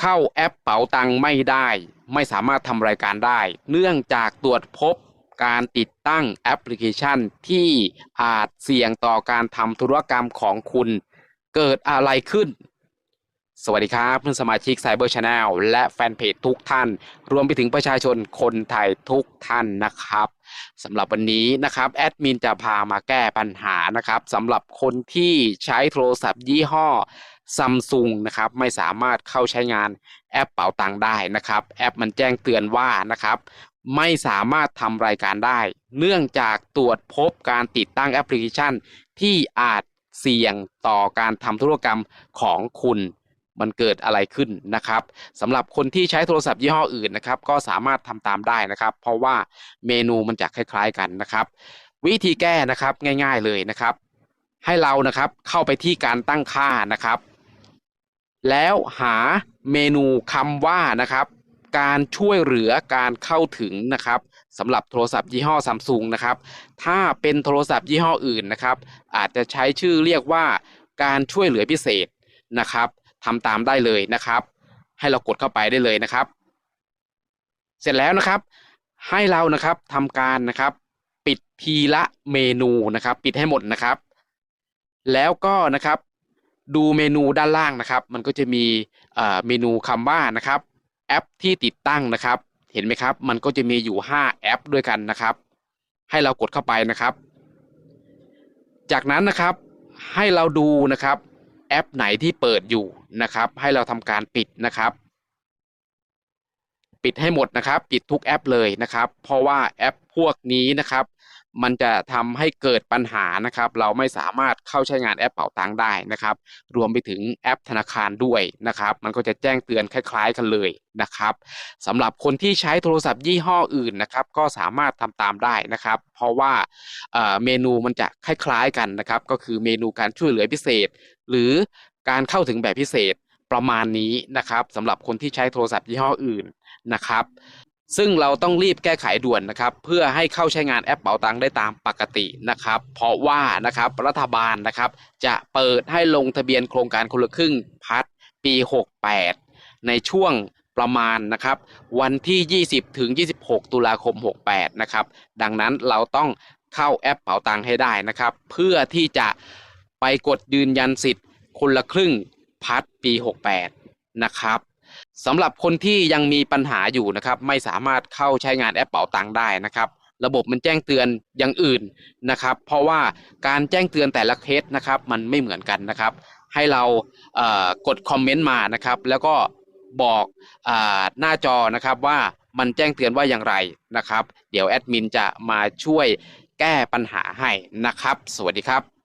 เข้าแอปเป๋าตังไม่ได้ ไม่สามารถทำรายการได้ เนื่องจากตรวจพบการติดตั้งแอปพลิเคชันที่อาจเสี่ยงต่อการทำธุรกรรมของคุณ เกิดอะไรขึ้น สวัสดีครับเพื่อนสมาชิก Cyber Channel และแฟนเพจทุกท่าน รวมไปถึงประชาชนคนไทยทุกท่านนะครับสำหรับวันนี้นะครับแอดมินจะพามาแก้ปัญหานะครับสำหรับคนที่ใช้โทรศัพท์ยี่ห้อซัมซุงนะครับไม่สามารถเข้าใช้งานแอปเป๋าตังค์ได้นะครับ แอปมันแจ้งเตือนว่านะครับไม่สามารถทำรายการได้ เนื่องจากตรวจพบการติดตั้งแอปพลิเคชัน ที่อาจเสี่ยงต่อการทำธุรกรรมของคุณ มันเกิดอะไรขึ้นนะครับสำหรับคนที่ใช้โทรศัพท์ยี่ห้ออื่นนะครับก็สามารถทำตามได้นะครับ เพราะว่าเมนูมันจะคล้ายๆกันนะครับ วิธีแก้นะครับง่าย ๆเลยนะครับ ให้เรานะครับเข้าไปที่การตั้งค่านะครับ แล้วหาเมนูคำว่านะครับการช่วยเหลือการเข้าถึงนะครับสำหรับโทรศัพท์ยี่ห้อซัมซุงนะครับถ้าเป็นโทรศัพท์ยี่ห้ออื่นนะครับ อาจจะใช้ชื่อเรียกว่าการช่วยเหลือพิเศษนะครับ ทำตามได้เลยนะครับ ให้เรากดเข้าไปได้เลยนะครับ เสร็จแล้วนะครับ ให้เรานะครับทำการนะครับ ปิดทีละเมนูนะครับ ปิดให้หมดนะครับ แล้วก็นะครับดูเมนูด้านล่างนะครับ มันก็จะมีเมนูคำว่านะครับ แอปที่ติดตั้งนะครับ เห็นไหมครับ มันก็จะมีอยู่ 5 แอปด้วยกันนะครับ ให้เรากดเข้าไปนะครับ จากนั้นนะครับให้เราดูนะครับ แอปไหนที่เปิดอยู่นะครับ ให้เราทำการปิดนะครับ ปิดให้หมดนะครับ ปิดทุกแอปเลยนะครับ เพราะว่าแอปพวกนี้นะครับ มันจะทำให้เกิดปัญหานะครับ เราไม่สามารถเข้าใช้งานแอปเป๋าตังได้นะครับ รวมไปถึงแอปธนาคารด้วยนะครับ มันก็จะแจ้งเตือนคล้ายๆกันเลยนะครับสำหรับคนที่ใช้โทรศัพท์ยี่ห้ออื่นนะครับ ก็สามารถทำตามได้นะครับ เพราะว่าเมนูมันจะคล้ายๆกันนะครับ ก็คือเมนูการช่วยเหลือพิเศษ หรือการเข้าถึงแบบพิเศษประมาณนี้นะครับสำหรับคนที่ใช้โทรศัพท์ยี่ห้ออื่นนะครับ ซึ่งเราต้องรีบแก้ไขด่วนนะครับ เพื่อให้เข้าใช้งานแอปเป๋าตังค์ได้ตามปกตินะครับ เพราะว่านะครับรัฐบาลนะครับ จะเปิดให้ลงทะเบียนโครงการคนละครึ่งพัฒน์ปี 68 ในช่วงประมาณนะครับวันที่ 20 ถึง 26 ตุลาคม 68 นะครับ ดังนั้นเราต้องเข้าแอปเป๋าตังค์ให้ได้นะครับ เพื่อที่จะไปกดยืนยันสิทธิ์คนละครึ่งพัฒน์ปี 68 นะครับ สำหรับคนที่ยังมีปัญหาอยู่นะครับ ไม่สามารถเข้าใช้งานแอปเป๋าตังค์ได้นะครับ ระบบมันแจ้งเตือนอย่างอื่นนะครับ เพราะว่าการแจ้งเตือนแต่ละเคสนะครับ มันไม่เหมือนกันนะครับ ให้เราเกดคอมเมนต์มานะครับ แล้วก็บอกหน้าจอนะครับว่ามันแจ้งเตือนว่าอย่างไรนะครับ เดี๋ยวแอดมินจะมาช่วยแก้ปัญหาให้นะครับ สวัสดีครับ